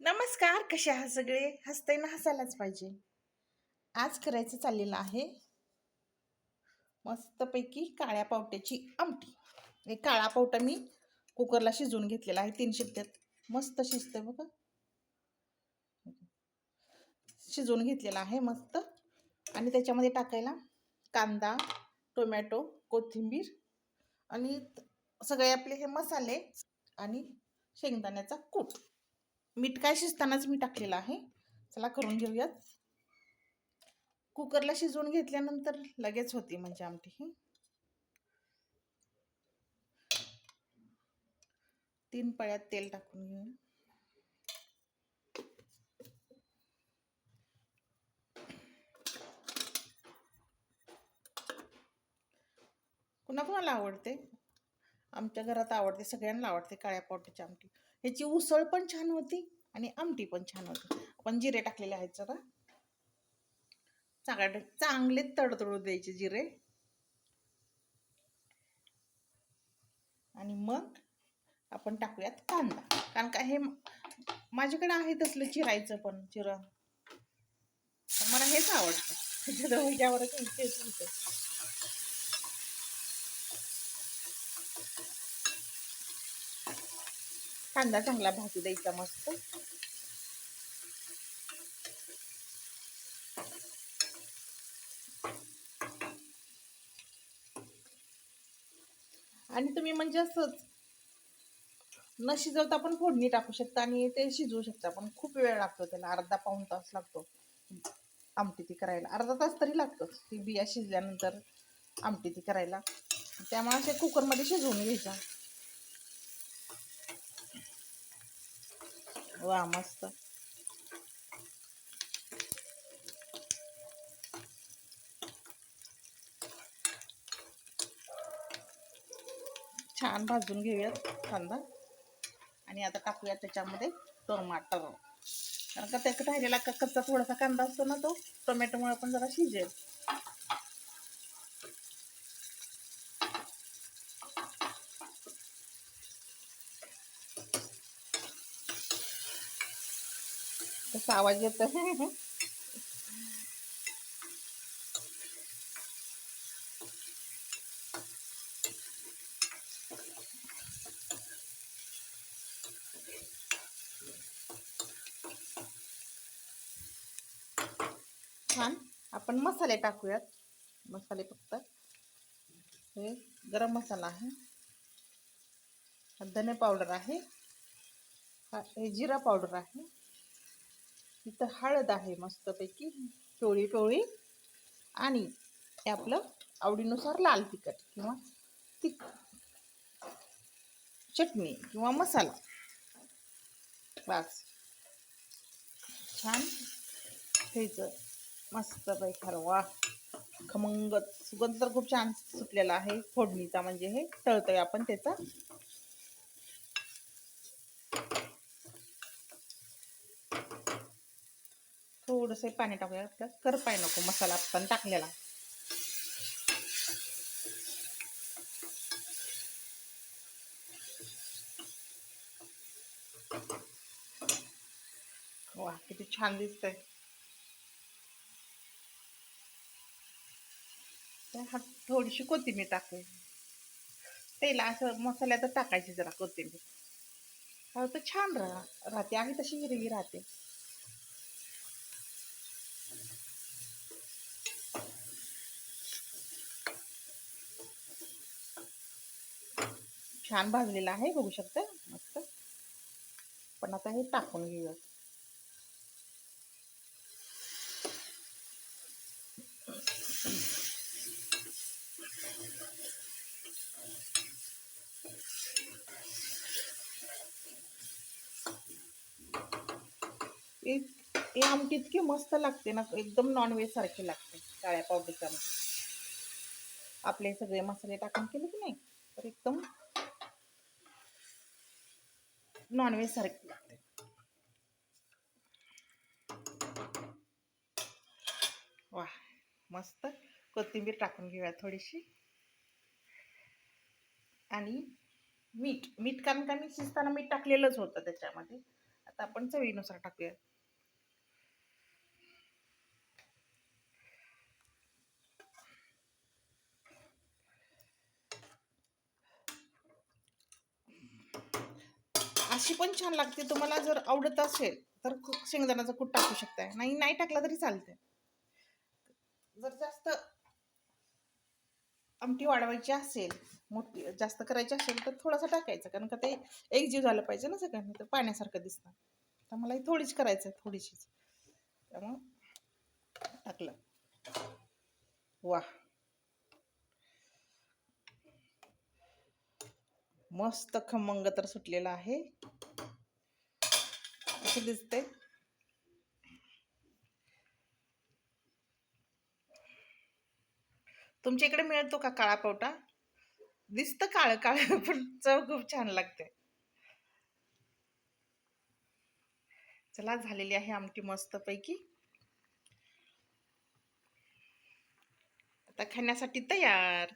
नमस्कार कसे आहात सगळे? हसते ना हसायलाच पाहिजे. आज करायचं चाललेलं आहे मस्तपैकी काळ्या पावट्याची आमटी. एक काळा पावटा मी कुकरला शिजवून घेतलेला आहे तीन शिट्ट्यात. मस्त शिजते बघा. शिजवून घेतलेला आहे मस्त. आणि त्याच्यामध्ये टाकायला कांदा टोमॅटो कोथिंबीर आणि सगळे आपले हे मसाले आणि शेंगदाण्याचा कूट. मीठ काय शिजतानाच मी टाकलेलं आहे. चला करून घेऊयात. कुकरला शिजवून घेतल्यानंतर लगेच होती म्हणजे आमटी ही. तीन पळ्यात तेल टाकून घेऊया कुणाकुणाला आवडते? आमच्या घरात आवडते सगळ्यांना आवडते काळ्या पावट्याची आमटी. ह्याची उसळ पण छान होती आणि आमटी पण छान होती. आपण जिरे टाकलेले आहेत जरा. चांगले चांगले तडतडू द्यायचे जिरे. आणि मग आपण टाकूयात कांदा. कारण का हे माझ्याकडे आहे तसलं चिरायचं पण चिरा. मला हेच आवडतं. त्याच्याजवळ ह्याच्यावरच तेच होतं कांदा चांगला भाजू द्यायचा मस्त. आणि तुम्ही म्हणजे असंच न शिजवता पण फोडणी टाकू शकता आणि ते शिजवू शकता पण खूप वेळ लागतो त्याला. अर्धा पाऊण तास लागतो आमटी ती करायला. अर्धा तास तरी लागतो ती बिया शिजल्यानंतर आमटी ती करायला. त्यामुळे असे कुकरमध्ये शिजवून घ्यायचा. वा मस्त. छान भाजून घेऊयात कांदा. आणि आता टाकूयात त्याच्यामध्ये टोमाटर कारण का त्याचा राहिलेला का कच्चा थोडासा कांदा असतो ना तो टोमॅटोमुळे पण जरा शिजेल. कसा आवाज येतो छान. आपण मसाले टाकूयात. मसाले फक्त. हे गरम मसाला आहे. धने पावडर आहे. हा हे जिरा पावडर आहे. इथं हळद आहे मस्तपैकी पिवळी पिवळी आणि हे आपलं आवडीनुसार लाल तिखट किंवा तिख चटणी किंवा मसाला. बस. छान ठेवायचं मस्त पैकी हलवा खमंग सुगंध तर खूप छान सुटलेला आहे फोडणीचा म्हणजे हे तळतोय आपण त्याचा. थोडंसं पाणी टाकूया. त्यात करपाय नको मसाला आपण टाकलेला. वा किती छान दिसतंय. हा थोडीशी कोथिंबीर टाकूया. तेला असं मसाल्यात टाकायची जरा कोथिंबीर. हा तर छान राहते. आहे तशी हिरवी राहते. छान भाजलेला आहे बघू शकता? मस्त. पण आता हे टाकून घेऊया. हे आमटी इतकी मस्त लागते ना एकदम नॉनव्हेज सारखी लागते काळ्या पावडीचा आपले सगळे मसाले टाकून केले की नाही तर एकदम नॉनव्हेज सारखी लागते. वा मस्त. कोथिंबीर टाकून घेऊया थोडीशी. आणि मीठ मीठ कारण का मी शिजताना मीठ टाकलेलंच होतं त्याच्यामध्ये. आता आपण चवीनुसार टाकूया. अशी पण छान लागते. तुम्हाला जर आवडत असेल तर शेंगदाण्याचा शेंगदाण्याचं कूट टाकू शकताय. नाही नाही टाकला तरी चालते जर जास्त आमटी वाढवायची असेल मोठी जास्त करायची असेल तर थोडासा टाकायचं. कारण का ते एकजीव झालं पाहिजे ना सगळं तर पाण्यासारखं दिसतं तर मला ही थोडीच करायचं आहे थोडीशीच. त्यामुळं टाकलं. वा मस्त खमंग तर सुटलेला आहे. अशी दिसते. तुमच्या इकडे मिळतो का काळा पावटा? दिसतं काळ काळ पण चव खूप छान लागते. चला झालेली आहे आमटी मस्त पैकी आता खाण्यासाठी तयार.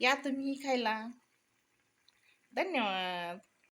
या तुम्ही खायला. धन्यवाद.